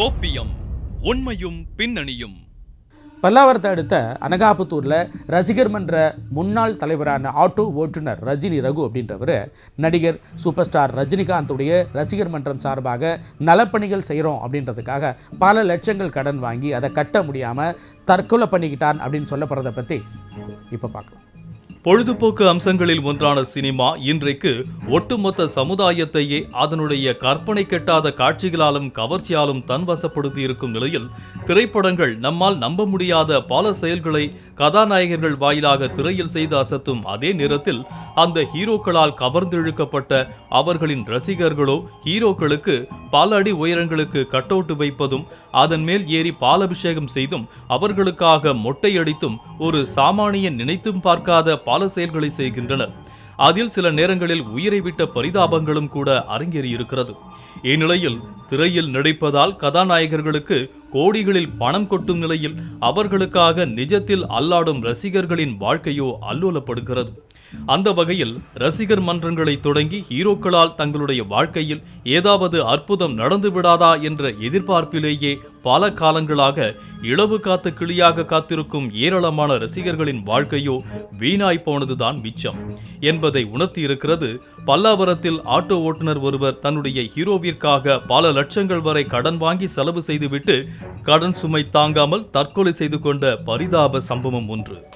கோப்பியம் உண்மையும் பின்னணியும். பல்லாவரத்தை அடுத்த அனகாபுத்தூரில் ரசிகர் மன்ற முன்னாள் தலைவரான ஆட்டோ ஓட்டுநர் ரஜினி ரகு அப்படின்றவர் நடிகர் சூப்பர் ஸ்டார் ரஜினிகாந்துடைய ரசிகர் மன்றம் சார்பாக நலப்பணிகள் செய்கிறோம் அப்படின்றதுக்காக பல லட்சங்கள் கடன் வாங்கி அதை கட்ட முடியாமல் தற்கொலை பண்ணிக்கிட்டான் அப்படின்னு சொல்லப்படுறதை பற்றி இப்போ பார்க்கலாம். பொழுதுபோக்கு அம்சங்களில் ஒன்றான சினிமா இன்றைக்கு ஒட்டுமொத்த சமுதாயத்தையே அதனுடைய கற்பனை கெட்டாத காட்சிகளாலும் கவர்ச்சியாலும் தன்வசப்படுத்தி இருக்கும் நிலையில் திரைப்படங்கள் நம்மால் நம்ப முடியாத பல செயல்களை கதாநாயகர்கள் வாயிலாக திரையில் செய்து அசத்தும் அதே நேரத்தில் அந்த ஹீரோக்களால் கவர்ந்திழுக்கப்பட்ட அவர்களின் ரசிகர்களோ ஹீரோக்களுக்கு பல அடி உயரங்களுக்கு கட்டவுட் வைப்பதும் அதன் மேல் ஏறி பாலபிஷேகம் செய்தும் அவர்களுக்காக மொட்டையடித்தும் ஒரு சாமானியன் நினைத்தும் பார்க்காத பல செயல்களை செய்கின்றனர் அதில் சில நேரங்களில் உயிரை விட்ட பரிதாபங்களும் கூட அரங்கேறியிருக்கிறது. இந்நிலையில் திரையில் நடிப்பதால் கதாநாயகர்களுக்கு கோடிகளில் பணம் கொட்டும் நிலையில் அவர்களுக்காக நிஜத்தில் அல்லாடும் ரசிகர்களின் வாழ்க்கையோ அல்லோலப்படுகிறது. அந்த வகையில் ரசிகர் மன்றங்களை தொடங்கி ஹீரோக்களால் தங்களுடைய வாழ்க்கையில் ஏதாவது அற்புதம் நடந்து விடாதா என்ற எதிர்பார்ப்பிலேயே பல காலங்களாக இளவு காத்து கிளியாக காத்திருக்கும் ஏராளமான ரசிகர்களின் வாழ்க்கையோ வீணாய் போனதுதான் மிச்சம். என்பதை உணர்த்தியிருக்கிறது பல்லாவரத்தில் ஆட்டோ ஓட்டுநர் ஒருவர் தன்னுடைய ஹீரோவிற்காக பல லட்சங்கள் வரை கடன் வாங்கி செலவு செய்துவிட்டு கடன் சுமை தாங்காமல் தற்கொலை செய்து கொண்ட பரிதாப சம்பவம் ஒன்று.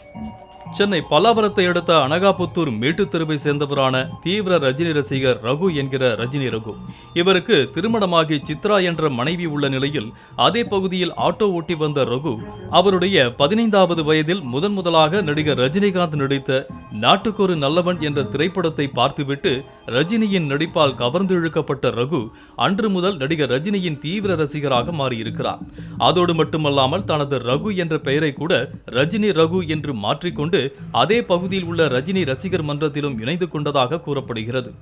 சென்னை பல்லாவரத்தை அடுத்த அனகாபுத்தூர் மேட்டுத் தெருவை சேர்ந்தவரான தீவிர ரஜினி ரசிகர் ரகு என்கிற ரஜினி ரகு. இவருக்கு திருமணமாகி சித்ரா என்ற மனைவி உள்ள நிலையில் அதே பகுதியில் ஆட்டோ ஓட்டி வந்த ரகு அவருடைய பதினைந்தாவது வயதில் முதன் முதலாக நடிகர் ரஜினிகாந்த் நடித்த நாட்டுக்கொரு நல்லவன் என்ற திரைப்படத்தை பார்த்துவிட்டு ரஜினியின் நடிப்பால் கவர்ந்து இழுக்கப்பட்ட ரகு அன்று முதல் நடிகர் ரஜினியின் தீவிர ரசிகராக மாறியிருக்கிறார். அதோடு மட்டுமல்லாமல் தனது ரகு என்ற பெயரை கூட ரஜினி ரகு என்று மாற்றிக்கொண்டு அதே பகுதியில் உள்ள ரஜினி ரசிகர் மன்றத்திலும் இணைந்து கொண்டதாக கூறப்படுகிறது.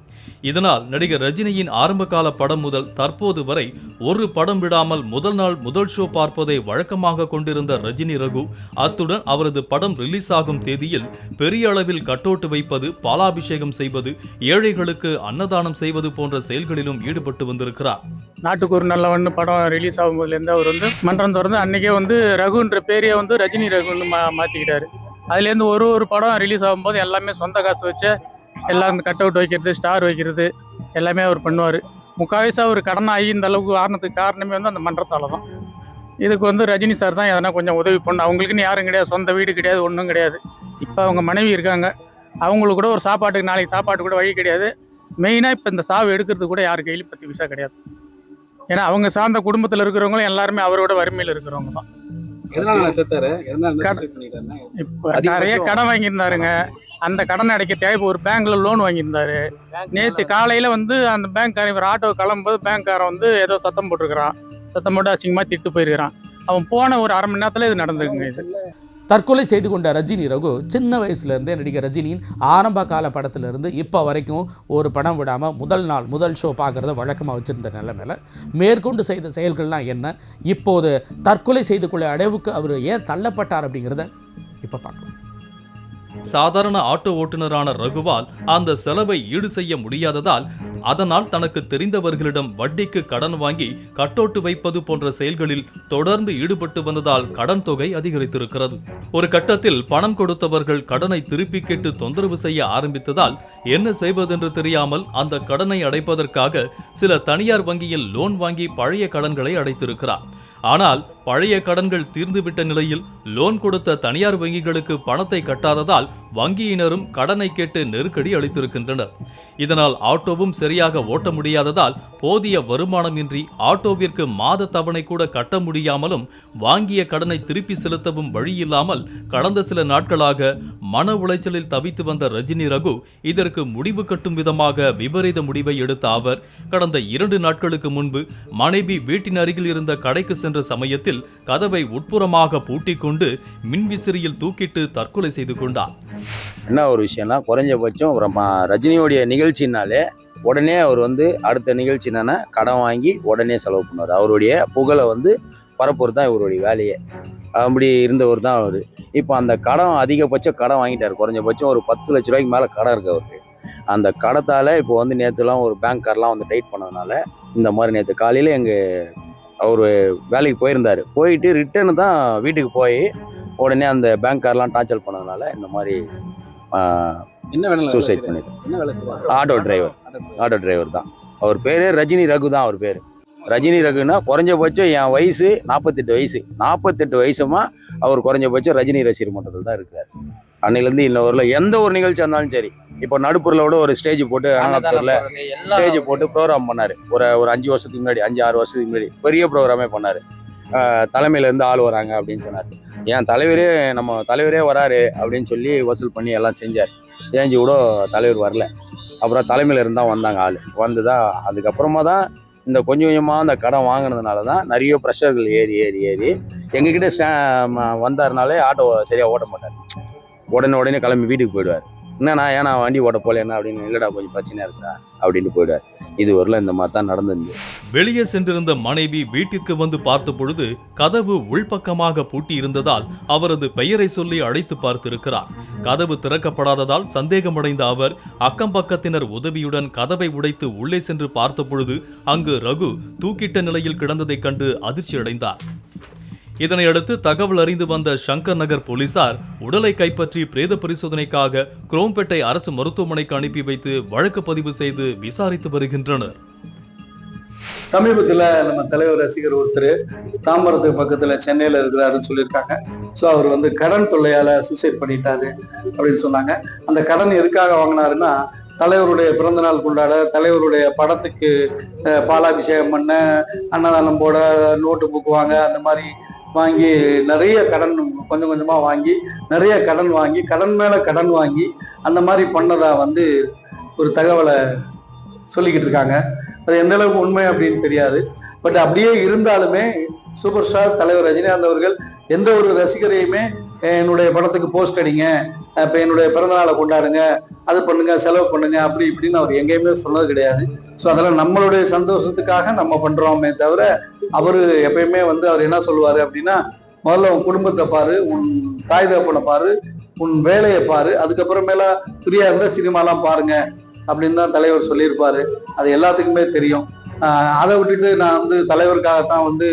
இதனால் நடிகர் ரஜினியின் ஆரம்பகால படம் முதல் தற்போது வரை ஒரு படம் விடாமல் முதல் நாள் முதல் ஷோ பார்ப்பதை வழக்கமாக கொண்டிருந்த ரஜினி ரகு அத்துடன் அவரது படம் ரிலீஸ் ஆகும் தேதியில் பெரிய அளவில் கட்டோட்டு வைப்பது பாலாபிஷேகம் செய்வது ஏழைகளுக்கு அன்னதானம் செய்வது போன்ற செயல்களிலும் ஈடுபட்டு வந்திருக்கிறார். நாட்டுக்கு ஒரு நல்லவன் படம் ரிலீஸ் ஆகும்போதுலேருந்து அவர் வந்து மன்றம் திறந்து அன்றைக்கே வந்து ரகுன்ற பேரையே வந்து ரஜினி ரகுன்னு மா மாற்றிக்கிட்டாரு அதுலேருந்து ஒரு ஒரு படம் ரிலீஸ் ஆகும்போது எல்லாமே சொந்த காசு வச்சு எல்லாம் இந்த கட் அவுட் வைக்கிறது ஸ்டார் வைக்கிறது எல்லாமே அவர் பண்ணுவார். முக்கால்வாசி அவர் கடன் ஆகி இந்த அளவுக்கு ஆனதுக்கு காரணமே வந்து அந்த மன்றத்தால் தான். இதுக்கு வந்து ரஜினி சார் தான் எதனா கொஞ்சம் உதவி பண்ணணும். அவங்களுக்குன்னு யாரும் கிடையாது. சொந்த வீடு கிடையாது ஒன்றும் கிடையாது. இப்போ அவங்க மனைவி இருக்காங்க. அவங்களுக்கு கூட ஒரு சாப்பாட்டுக்கு நாளைக்கு சாப்பாட்டு கூட வழி கிடையாது. மெயினாக இப்போ இந்த சாவு எடுக்கிறது கூட யார் கையிலும் பத்து பைசா கிடையாது. ஏன்னா அவங்க சார்ந்த குடும்பத்தில் இருக்கிறவங்களும் எல்லாருமே அவரோட வறுமையில் இருக்கிறவங்க தான். இப்போ நிறைய கடன் வாங்கியிருந்தாருங்க. அந்த கடன் அடைக்க தேவை ஒரு பேங்க்ல லோன் வாங்கியிருந்தாரு. நேற்று காலையில் வந்து அந்த பேங்க்காரன் இவர் ஆட்டோ கிளம்பும்போது பேங்க்காரன் வந்து ஏதோ சத்தம் போட்டிருக்கிறான். சத்தம் போட்டு அசிங்கமாக திட்டு போயிருக்கிறான். அவன் போன ஒரு அரை மணி நேரத்தில் இது நடந்திருக்குங்க இது. தற்கொலை செய்து கொண்ட ரஜினி ரகு சின்ன வயசுலேருந்தே நடிகர் ரஜினியின் ஆரம்ப கால படத்திலிருந்து இப்போ வரைக்கும் ஒரு படம் விடாமல் முதல் நாள் முதல் ஷோ பார்க்குறத வழக்கமாக வச்சுருந்த நிலைமையில் மேற்கொண்டு செய்த செயல்கள்லாம் என்ன? இப்போது தற்கொலை செய்து கொள்ள அடைவுக்கு அவர் ஏன் தள்ளப்பட்டார் அப்படிங்கிறத இப்போ பார்க்கலாம். சாதாரண ஆட்டோ ஓட்டுநரான ரகுவால் அந்த செலவை ஈடு செய்ய முடியாததால் அதனால் தனக்கு தெரிந்தவர்களிடம் வட்டிக்கு கடன் வாங்கி கட்டோட்டு வைப்பது போன்ற செயல்களில் தொடர்ந்து ஈடுபட்டு வந்ததால் கடன் தொகை அதிகரித்திருக்கிறது. ஒரு கட்டத்தில் பணம் கொடுத்தவர்கள் கடனை திருப்பி கேட்டு தொந்தரவு செய்ய ஆரம்பித்ததால் என்ன செய்வதென்று தெரியாமல் அந்த கடனை அடைப்பதற்காக சில தனியார் வங்கியில் லோன் வாங்கி பழைய கடன்களை அடைத்திருக்கிறார். ஆனால் பழைய கடன்கள் தீர்ந்துவிட்ட நிலையில் லோன் கொடுத்த தனியார் வங்கிகளுக்கு பணத்தை கட்டாததால் வங்கியினரும் கடனை கேட்டு நெருக்கடி அளித்திருக்கின்றனர். இதனால் ஆட்டோவும் சரியாக ஓட்ட முடியாததால் போதிய வருமானமின்றி ஆட்டோவிற்கு மாத தவணை கூட கட்ட முடியாமலும் வாங்கிய கடனை திருப்பி செலுத்தவும் வழியில்லாமல் கடந்த சில நாட்களாக மன உளைச்சலில் தவித்து வந்த ரஜினி ரகு இதற்கு முடிவு கட்டும் விதமாக விபரீத முடிவை எடுத்த அவர் கடந்த இரண்டு நாட்களுக்கு முன்பு மனைவி வீட்டின் அருகில் இருந்த கடைக்கு சென்ற சமயத்தில் கதவை உட்புறமாக பூட்டி கொண்டு மின்விசிறியில் தூக்கிட்டு தற்கொலை செய்து கொண்டார் என்ன ஒரு விஷயம்னா குறைஞ்சபட்சம் ரஜினியோடைய நிகழ்ச்சினாலே உடனே அவர் வந்து அடுத்த நிகழ்ச்சி என்னென்னா கடன் வாங்கி உடனே செலவு பண்ணுவார். அவருடைய புகழை வந்து பரப்புறது தான் இவருடைய வேலையே. அப்படி இருந்தவர் தான் அவர். இப்போ அந்த கடன் அதிகபட்சம் கடன் வாங்கிட்டார். குறைஞ்சபட்சம் ஒரு பத்து லட்ச ரூபாய்க்கு மேலே கடன் இருக்கு அவருக்கு. அந்த கடத்தால் இப்போ வந்து நேற்றுலாம் ஒரு பேங்க்காரெலாம் வந்து டைட் பண்ணதுனால இந்த மாதிரி நேற்று காலையில் எங்கள் அவர் வேலைக்கு போயிருந்தார். போயிட்டு ரிட்டர்னு தான் வீட்டுக்கு போய் உடனே அந்த பேங்க் கார்லாம் டார்ச்சர் பண்ணதுனால இந்த மாதிரி என்ன வேலை சூசைட் பண்ணிட்டு? ஆட்டோ டிரைவர் ஆட்டோ டிரைவர் தான். அவர் பேர் ரஜினி ரகு தான் அவர் பேர். ரஜினி ரகுனா குறைஞ்சபட்சம் என் வயசு நாற்பத்தெட்டு வயசு. நாற்பத்தெட்டு வயசுமா அவர் குறைஞ்சபட்சம் ரஜினி ரசிகர் மன்றத்தில் தான் இருக்கார் அன்னையிலேருந்து இன்ன வரல எந்த ஒரு நிகழ்ச்சியாக இருந்தாலும் சரி இப்போ நடுப்புரில் கூட ஒரு ஸ்டேஜ் போட்டு அனகாத்தூரில் ஸ்டேஜ் போட்டு ப்ரோக்ராம் பண்ணார். ஒரு ஒரு அஞ்சு வருஷத்துக்கு முன்னாடி அஞ்சு ஆறு வருஷத்துக்கு முன்னாடி பெரிய ப்ரோக்ராமே பண்ணார். தலைமையிலேருந்து ஆள் வராங்க அப்படின்னு சொன்னார். என் தலைவரே நம்ம தலைவரே வராரு அப்படின்னு சொல்லி வசூல் பண்ணி எல்லாம் செஞ்சார். செஞ்சு கூட தலைவர் வரல. அப்புறம் தலைமையில் இருந்தால் வந்தாங்க ஆள். வந்து தான் அதுக்கப்புறமா தான் இந்த கொஞ்சம் கொஞ்சமாக அந்த கடன் வாங்கினதுனால தான் நிறைய ப்ரெஷர்கள் ஏறி ஏறி ஏறி எங்ககிட்ட ஸ்டே வந்தாருனாலே ஆட்டோ சரியாக ஓட்ட மாட்டார். உடனே உடனே கிளம்பி வீட்டுக்கு போயிடுவார். என்னண்ணா ஏன்னா வண்டி ஓட போலேண்ணா அப்படின்னு இல்லைடா கொஞ்சம் பிரச்சனையாக இருக்குடா அப்படின்ட்டு போயிடுவார். இது வரல இந்த மாதிரி தான் நடந்திருந்து வெளியே சென்றிருந்த மனைவி வீட்டிற்கு வந்து பார்த்த பொழுது கதவு உள்பக்கமாக பூட்டி இருந்ததால் அவரது பெயரை சொல்லி அழைத்து பார்த்திருக்கிறார். கதவு திறக்கப்படாததால் சந்தேகமடைந்த அவர் அக்கம் பக்கத்தினர் உதவியுடன் கதவை உடைத்து உள்ளே சென்று பார்த்த பொழுது அங்கு ரகு தூக்கிட்ட நிலையில் கிடந்ததைக் கண்டு அதிர்ச்சி அடைந்தார் இதனையடுத்து தகவல் அறிந்து வந்த சங்கர் நகர் போலீசார் உடலை கைப்பற்றி பிரேத பரிசோதனைக்காக குரோம்பேட்டை அரசு மருத்துவமனைக்கு அனுப்பி வைத்து வழக்கு பதிவு செய்து விசாரித்து வருகின்றனர். சமீபத்தில் நம்ம தலைவர் ரசிகர் ஒருத்தர் தாம்பரத்துக்கு பக்கத்தில் சென்னையில் இருக்கிறாருன்னு சொல்லியிருக்காங்க. ஸோ அவர் வந்து கடன் தொல்லையால் சூசைட் பண்ணிட்டாரு அப்படின்னு சொன்னாங்க. அந்த கடன் எதுக்காக வாங்கினாருன்னா தலைவருடைய பிறந்தநாள் கொண்டாட தலைவருடைய படத்துக்கு அஹ், பாலாபிஷேகம் பண்ண அன்னதானம் போட நோட்டு புக் வாங்க அந்த மாதிரி வாங்கி நிறைய கடன் கொஞ்சம் கொஞ்சமாக வாங்கி நிறைய கடன் வாங்கி கடன் மேலே கடன் வாங்கி அந்த மாதிரி பண்ணதா வந்து ஒரு தகவலை சொல்லிக்கிட்டு இருக்காங்க. அது எந்த அளவுக்கு உண்மை அப்படின்னு தெரியாது. பட் அப்படியே இருந்தாலுமே சூப்பர் ஸ்டார் தலைவர் ரஜினிகாந்த் அவர்கள் எந்த ஒரு ரசிகரையுமே என்னுடைய படத்துக்கு போஸ்ட் அடிங்க. இப்போ என்னுடைய பிறந்தநாளை கொண்டாடுங்க அது பண்ணுங்க செலவு பண்ணுங்க அப்படி இப்படின்னு அவர் எங்கேயுமே சொன்னது கிடையாது. ஸோ அதெல்லாம் நம்மளுடைய சந்தோஷத்துக்காக நம்ம பண்றோமே தவிர அவர் எப்பயுமே வந்து அவர் என்ன சொல்லுவார் அப்படின்னா முதல்ல உன் குடும்பத்தை பாரு உன் தாய் தகப்பனை பாரு உன் வேலையை பாரு அதுக்கப்புறமேல ஃப்ரீயா இருந்தா சினிமாலாம் பாருங்க அப்படின்னு தான் தலைவர் சொல்லியிருப்பாரு. அது எல்லாத்துக்குமே தெரியும். அதை விட்டுட்டு நான் வந்து தலைவருக்காகத்தான் வந்து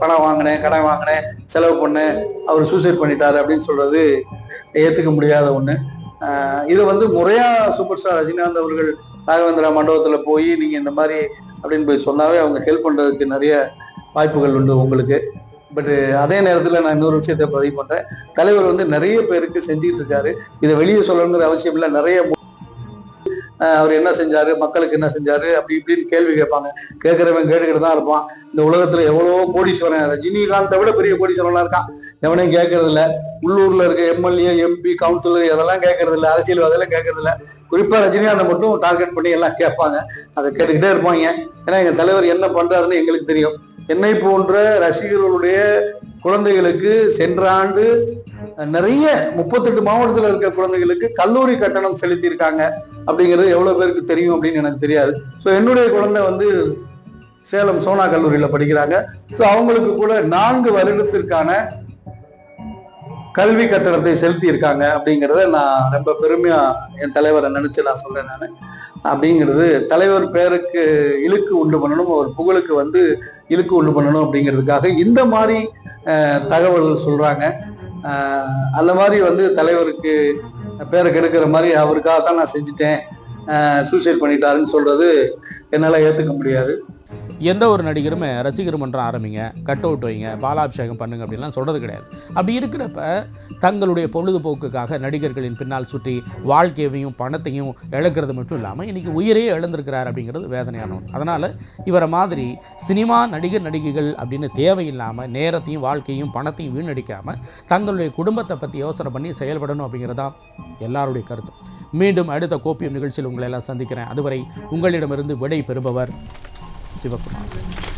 பணம் வாங்கினேன் கடன் வாங்கினேன் செலவு பண்ணேன். அவர் சூசைட் பண்ணிட்டாரு அப்படின்னு சொல்றது ஏத்துக்க முடியாத ஒண்ணு. இதை வந்து முறையா சூப்பர் ஸ்டார் ரஜினிகாந்த் அவர்கள் ராகவேந்திரா மண்டபத்துல போய் நீங்க இந்த மாதிரி அப்படின்னு போய் சொன்னாவே அவங்க ஹெல்ப் பண்றதுக்கு நிறைய வாய்ப்புகள் உண்டு உங்களுக்கு. பட் அதே நேரத்தில் நான் இன்னொரு விஷயத்தை பதிவு பண்றேன். தலைவர் வந்து நிறைய பேருக்கு செஞ்சுக்கிட்டு இருக்காரு. இதை வெளியே சொல்லணுங்கிற அவசியம் இல்லை. நிறைய அவர் என்ன செஞ்சாரு? மக்களுக்கு என்ன செஞ்சாரு? அப்படி இப்படின்னு கேள்வி கேட்பாங்க. கேட்குறவன் கேட்டுக்கிட்டு தான் இருப்பான். இந்த உலகத்துல எவ்வளவோ கோடீஸ்வரன். ரஜினிகாந்தை விட பெரிய கோடீஸ்வரன்லாம் இருக்கான். எவனையும் கேட்கறது இல்ல உள்ளூர்ல இருக்க எம்எல்ஏ எம்பி கவுன்சிலர் இதெல்லாம் கேட்கறது இல்ல அரசியல்வாதியெல்லாம் கேட்கறது இல்ல குறிப்பா ரஜினிகாந்தை மட்டும் டார்கெட் பண்ணி எல்லாம் கேட்பாங்க. அதை கேட்டுக்கிட்டே இருப்பாங்க. ஏன்னா எங்க தலைவர் என்ன பண்றாருன்னு எங்களுக்கு தெரியும். என்னை போன்ற ரசிகர்களுடைய குழந்தைகளுக்கு சென்ற ஆண்டு நிறைய முப்பத்தெட்டு மாவட்டத்தில் இருக்க குழந்தைகளுக்கு கல்லூரி கட்டணம் செலுத்தியிருக்காங்க அப்படிங்கிறது எவ்வளவு பேருக்கு தெரியும் அப்படின்னு எனக்கு தெரியாது. ஸோ என்னுடைய குழந்தை வந்து சேலம் சோனா கல்லூரியில படிக்கிறாங்க. ஸோ அவங்களுக்கு கூட நான்கு வருடத்திற்கான கல்வி கட்டணத்தை செலுத்தி இருக்காங்க அப்படிங்கிறத நான் ரொம்ப பெருமையா என் தலைவரை நினைச்சு நான் சொல்றேன் நான். அப்படிங்கிறது தலைவர் பேருக்கு இழுக்கு உண்டு பண்ணணும் ஒரு புகழுக்கு வந்து இழுக்கு உண்டு பண்ணணும் அப்படிங்கிறதுக்காக இந்த மாதிரி அஹ், தகவல் சொல்றாங்க. அந்த மாதிரி வந்து தலைவருக்கு பேரை கெடுக்கிற மாதிரி அவருக்காக தான் நான் செஞ்சுட்டேன். சூசைட் பண்ணிட்டாருன்னு சொல்றது என்னால் ஏற்றுக்க முடியாது. எந்த ஒரு நடிகருமே ரசிகர் மன்றம் ஆரம்பிங்க கட் அவுட் வைங்க பாலாபிஷேகம் பண்ணுங்க அப்படின்லாம் சொல்கிறது கிடையாது. அப்படி இருக்கிறப்ப தங்களுடைய பொழுதுபோக்குக்காக நடிகர்களின் பின்னால் சுற்றி வாழ்க்கையையும் பணத்தையும் இழக்கிறது மட்டும் இல்லாமல் இன்றைக்கி உயிரையே இழந்திருக்கிறார் அப்படிங்கிறது வேதனையான ஒன்று. அதனால் இவரை மாதிரி சினிமா நடிகர் நடிகைகள் அப்படின்னு தேவையில்லாமல் நேரத்தையும் வாழ்க்கையும் பணத்தையும் வீணடிக்காமல் தங்களுடைய குடும்பத்தை பற்றி யோசனை பண்ணி செயல்படணும் அப்படிங்கிறதான் எல்லாருடைய கருத்து. மீண்டும் அடுத்த கோப்பியம் நிகழ்ச்சியில் உங்களை எல்லாம் சந்திக்கிறேன். அதுவரை உங்களிடமிருந்து விடை பெறுபவர் शिवकुमार